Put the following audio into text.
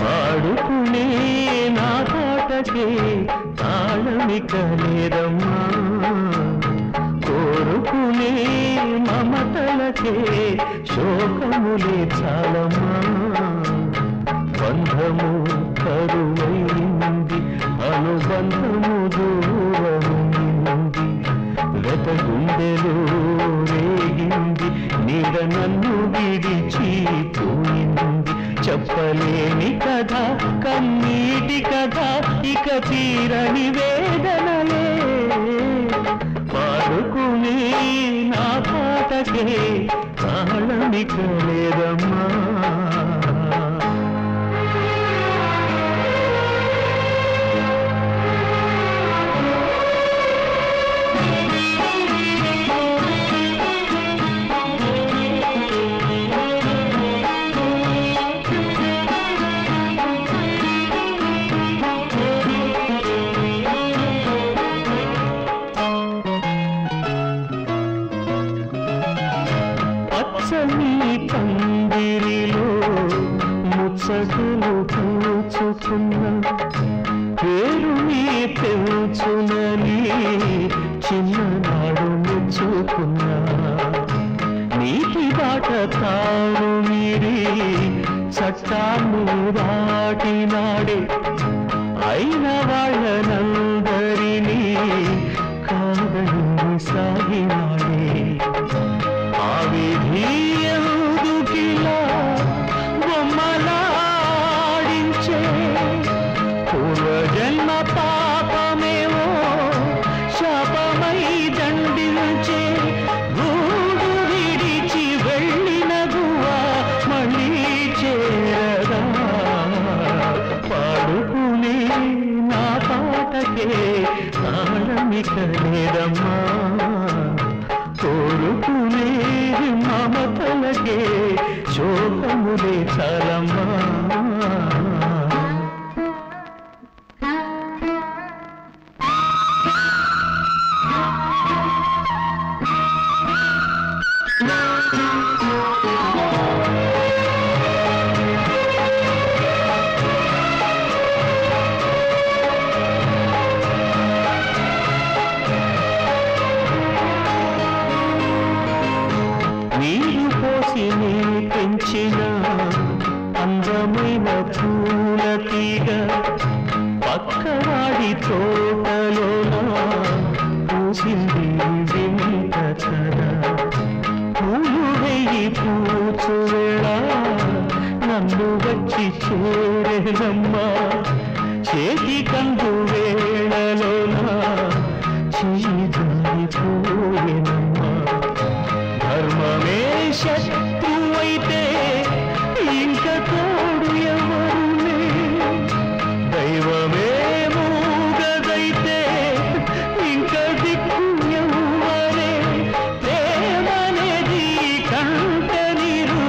పాడుకునే నా పాటకే తాళమిక లేదమ్మా. కోరుకునే మమతలకే శోకములే చాలమ్మా. బంధము కరువైంది అనుబంధము దూరమైంది. గత గుండెలో రేగింది నీడ నన్ను విడిచి పోయింది. చెప్పలేని కథ కన్నీటి కథ ఇక తీరని వేదనలే. పాడుకునే నా పాటకే తాళమిక లేదమ్మా నీ పందిరిలో ముచ్చటలు పూచుకున్న పేరు నీ పెంచునని చిన్ననాడు మెచ్చుకున్నా నీటి బాట తాను మీరి చట్టాన్ని దాటినాడే అయిన వాళ్ళనందరినీ కాదని సాగినాడే. తాళమిక లేదమ్మా కోరుకునే మమతలకే శోకములే చాలమ్మా No! నీరు పోసి నీ పెంచిన అందమైన పూల తీగ పక్కవాడి తోటలో పూసింది వింత చర. పూలు వెయ్యి పూచు నన్ను వచ్చి చేరేనమ్మా చేతి కందు వేళ శత్రువైతే ఇంక తోడు ఎవరునే దైవమే మూగదైతే ఇంక దిక్కు ఎవరే ప్రేమనేది కంట నీరు